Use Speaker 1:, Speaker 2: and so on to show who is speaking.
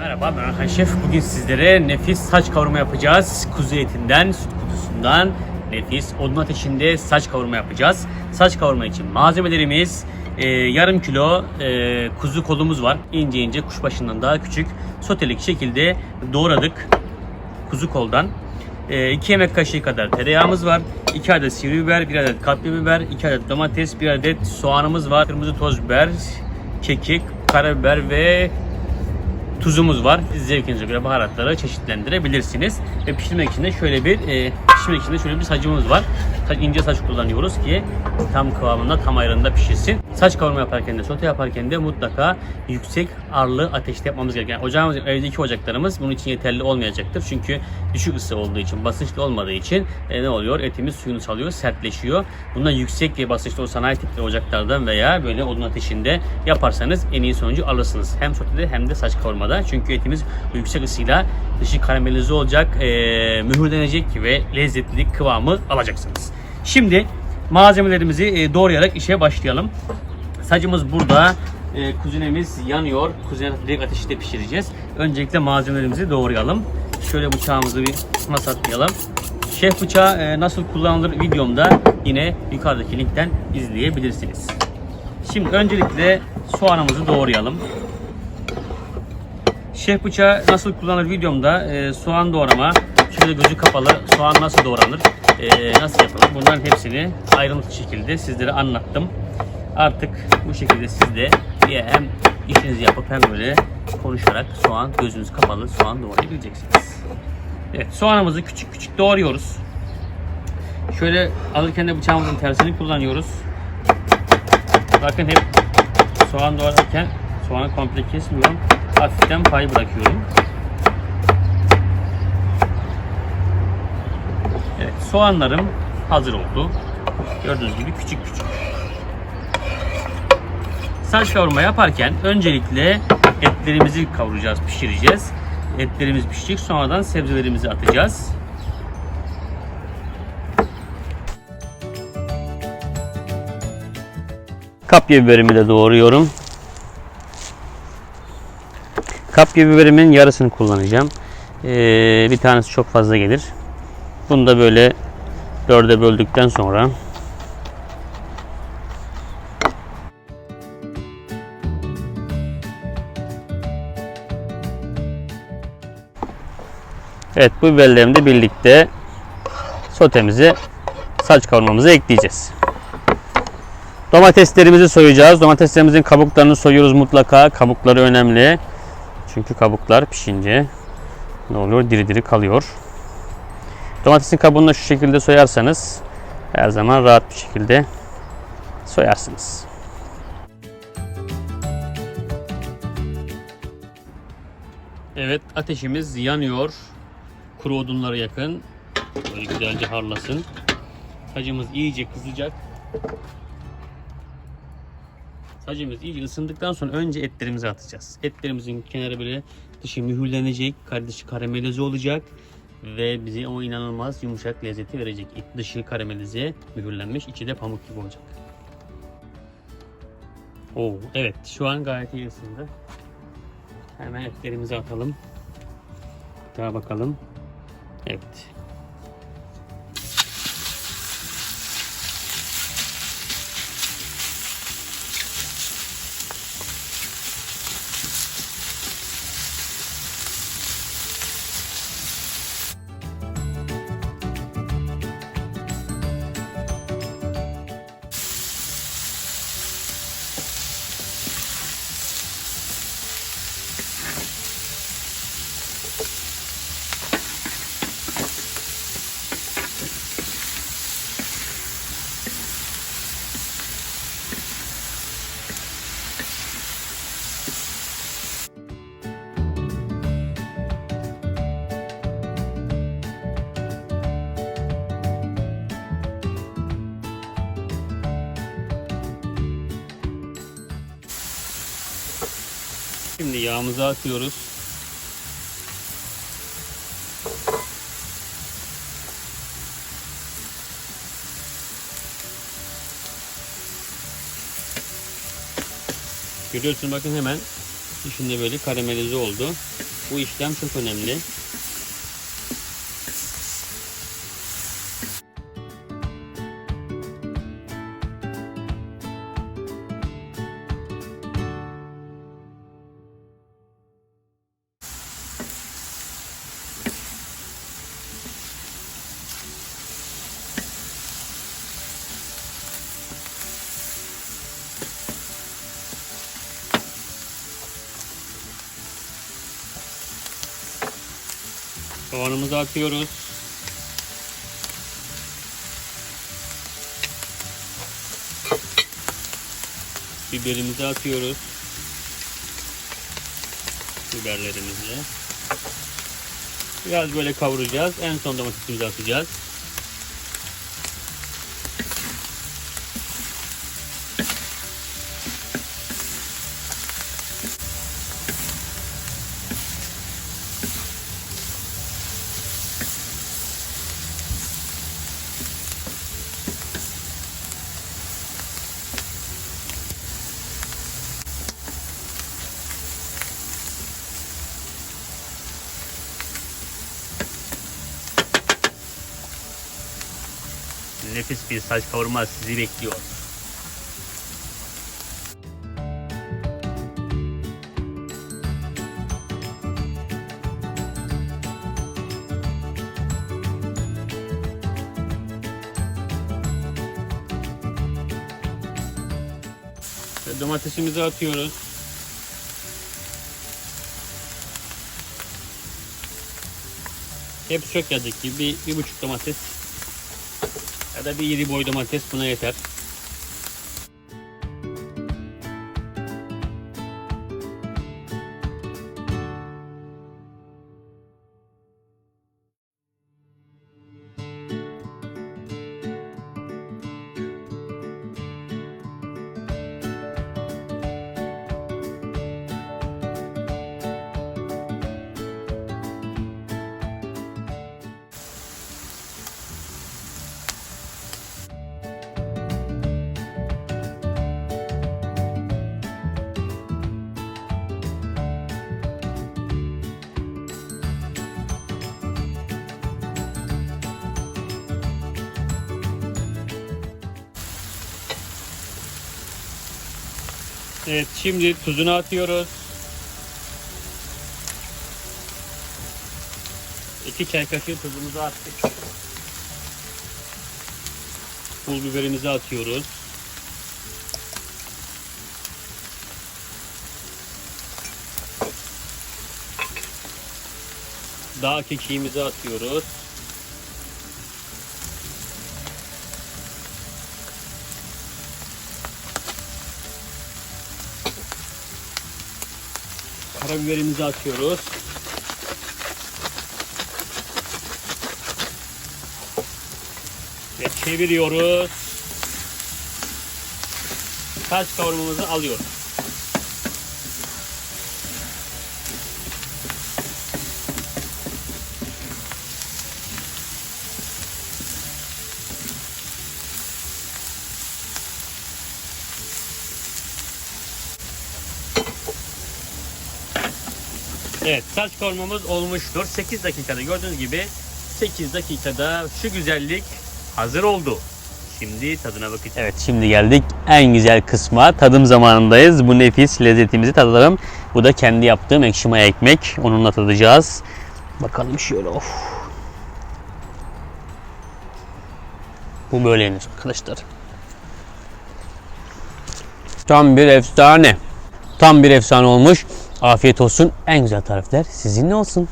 Speaker 1: Merhaba ben Orhan Şef. Bugün sizlere nefis saç kavurma yapacağız. Kuzu etinden, süt kutusundan nefis odun ateşinde saç kavurma yapacağız. Saç kavurma için malzemelerimiz e, yarım kilo e, kuzu kolumuz var. İnce ince kuşbaşından daha küçük sotelik şekilde doğradık kuzu koldan. 2 yemek kaşığı kadar tereyağımız var. 2 adet sivri biber, 1 adet kapya biber, 2 adet domates, 1 adet soğanımız var. Kırmızı toz biber, kekik, karabiber ve tuzumuz var. Siz zevkinize göre baharatları çeşitlendirebilirsiniz. Ve pişirmek için de şöyle bir e, pişirmek için de şöyle bir sacımız var. İnce saç kullanıyoruz ki tam kıvamında, tam ayarında pişirsin. Saç kavurma yaparken de, sote yaparken de mutlaka yüksek ağırlığı ateşte yapmamız gerekiyor. Yani ocağımız, evdeki ocaklarımız bunun için yeterli olmayacaktır. Çünkü düşük ısı olduğu için, basınçlı olmadığı için e, ne oluyor? Etimiz suyunu salıyor, sertleşiyor. Bundan yüksek ve basınçlı o sanayi tipli ocaklardan veya böyle odun ateşinde yaparsanız en iyi sonucu alırsınız. Hem sotede hem de saç kavurmada. Çünkü etimiz yüksek ısıyla dışı karamelize olacak, e, mühürlenecek ve lezzetli kıvamı alacaksınız. Şimdi malzemelerimizi e, doğrayarak işe başlayalım. Sacımız burada. E, kuzinemiz yanıyor. Kuzine direkt ateşte pişireceğiz. Öncelikle malzemelerimizi doğrayalım. Şöyle bıçağımızı bir masatlayalım. Şef bıçağı e, nasıl kullanılır videomda yine yukarıdaki linkten izleyebilirsiniz. Şimdi öncelikle soğanımızı doğrayalım. Şef bıçağı nasıl kullanılır videomda e, soğan doğrama, şöyle gözü kapalı soğan nasıl doğranır, e, nasıl yapılır bunların hepsini ayrıntılı şekilde sizlere anlattım. Artık bu şekilde siz de bir hem işinizi yapıp hem böyle konuşarak soğan gözünüz kapalı soğan doğrayabileceksiniz. Evet soğanımızı küçük küçük doğruyoruz. Şöyle alırken de bıçağımızın tersini kullanıyoruz. Bakın hep soğan doğrarken soğanı komple kesmiyorum. Hafiften pay bırakıyorum. Soğanlarım hazır oldu. Gördüğünüz gibi küçük küçük. Saç kavurma yaparken öncelikle etlerimizi kavuracağız, pişireceğiz. Etlerimiz pişecek. Sonradan sebzelerimizi atacağız. Kapya biberimi de doğruyorum. Kapya biberimin yarısını kullanacağım. Ee, bir tanesi çok fazla gelir. Bunu da böyle dörde böldükten sonra Evet bu biberlerimi birlikte sotemizi saç kavurmamıza ekleyeceğiz. Domateslerimizi soyacağız. Domateslerimizin kabuklarını soyuyoruz mutlaka. Kabukları önemli. Çünkü kabuklar pişince ne oluyor? Diri diri kalıyor. Domatesin kabuğunu da şu şekilde soyarsanız her zaman rahat bir şekilde soyarsınız. Evet ateşimiz yanıyor. Kuru odunlara yakın. Böyle güzelce harlasın. Sacımız iyice kızacak. Sacımız iyice ısındıktan sonra önce etlerimizi atacağız. Etlerimizin kenarı böyle dışı mühürlenecek, dışı karamelize olacak ve bize o inanılmaz yumuşak lezzeti verecek. İç dışı karamelize, mühürlenmiş, içi de pamuk gibi olacak. Oo, evet şu an gayet iyi ısındı. Hemen etlerimizi atalım. Daha bakalım. Evet. Şimdi yağımızı atıyoruz. Görüyorsun bakın hemen içinde böyle karamelize oldu. Bu işlem çok önemli. Soğanımızı atıyoruz. Biberimizi atıyoruz. Biberlerimizi. Biraz böyle kavuracağız. En son domatesimizi atacağız. Nefis bir saç kavurma sizi bekliyor. Domatesimizi atıyoruz. Hepsi çok yazık ki bir, bir buçuk domates ya da bir iri boy domates buna yeter. Evet şimdi tuzunu atıyoruz. 2 çay kaşığı tuzumuzu attık. Pul biberimizi atıyoruz. Dağ kekiğimizi atıyoruz. Karabiberimizi atıyoruz. Ve çeviriyoruz. Saç kavurmamızı alıyoruz. Evet saç kavurmamız olmuştur. 8 dakikada gördüğünüz gibi 8 dakikada şu güzellik hazır oldu. Şimdi tadına bakacağız. Evet şimdi geldik en güzel kısma. Tadım zamanındayız. Bu nefis lezzetimizi tadalım. Bu da kendi yaptığım ekşi maya ekmek. Onunla tadacağız. Bakalım şöyle of. Bu böyle yenir arkadaşlar. Tam bir efsane. Tam bir efsane olmuş. Afiyet olsun. En güzel tarifler sizinle olsun.